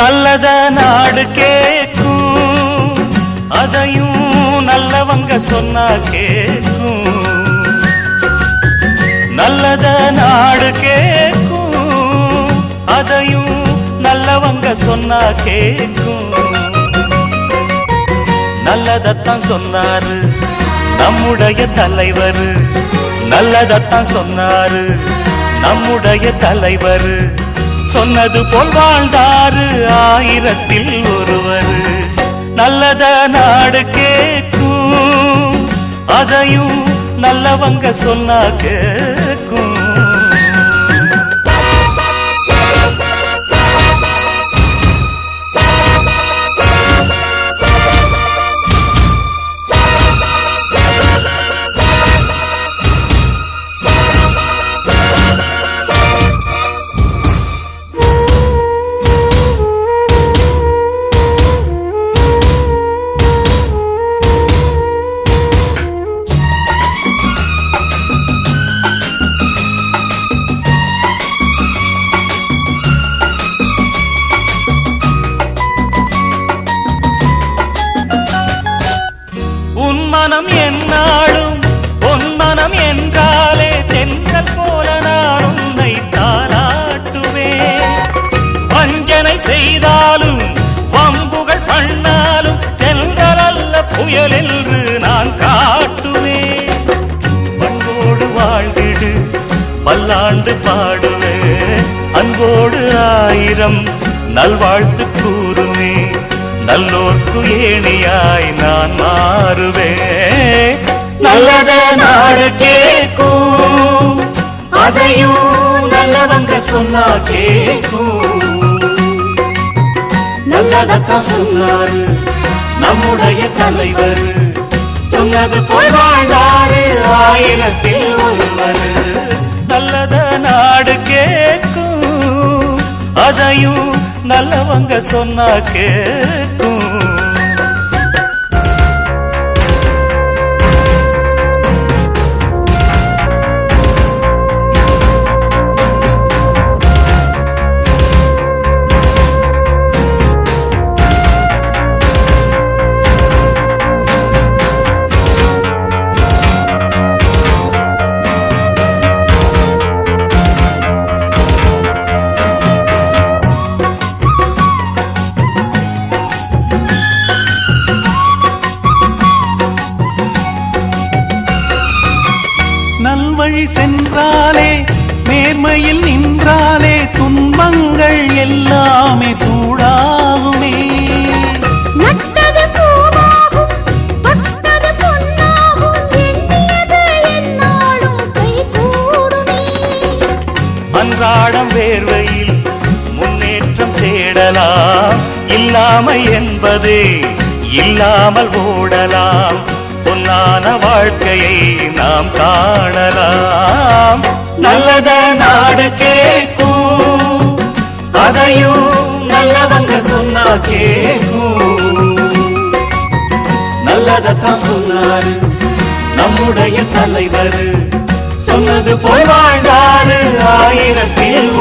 நல்லத நாடு கேக்கும். அதையும் நல்லவங்க சொன்னா கேக்கும். நல்லத நாடு கேக்கும். அதையும் நல்லவங்க சொன்னா கேக்கும். நல்லதத்தான் சொன்னாரு நம்முடைய தலைவர். நல்லதத்தான் சொன்னாரு நம்முடைய தலைவர். சொன்னது போல் வாழ்ந்தாரு ஆயிரத்தில் ஒருவர். நல்லத நாடு கேட்கும். அதையும் நல்லவங்க சொன்னா கேக்கும் என்னாலும் பொன்மனம் என்றாலே தென்றல் போல நான் உன்னை தாளாட்டுவேன். வஞ்சனை செய்தாலும் வம்புகள் பண்ணாலும் தென்றல் அல்ல புயல் என்று நான் காட்டுவேன். பண்போடு வாழ்ந்திடு பல்லாண்டு பாடுவேன். அன்போடு ஆயிரம் நல்வாழ்த்து கூ நல்லோர்க்கு ஏணியாய் நான் மாறுவேன். நல்லத நாடு கேட்கும். அதையும் நல்லவங்க சொன்னா கேட்கும். நல்லதத்தான் சொன்னாரு நம்முடைய தலைவர். சொன்னது போய் வாழ்ந்தாரு ஆயிரத்தில் ஒருவர். நல்லத நாடு கேட்கும். அதையும் நல்லவங்க சொன்னா கேட்கும். நல்வழி சென்றாலே நேர்மையில் நின்றாலே துன்பங்கள் எல்லாமே தூடாகுமே அன்றாடம் வேர்வையில் முன்னேற்றம் தேடலாம். இல்லாமை என்பதே இல்லாமல் ஓடலாம். பொன்னான வாழ்க்கையை நாம் காணலாம். நல்லத நாடு கேட்கும். அதையும் நல்லவங்க சொன்னா கேட்கும். நல்லதத்தான் சொன்னாரு நம்முடைய தலைவர். சொன்னது போய் வாழ்ந்தாரு ஆயிரத்தில்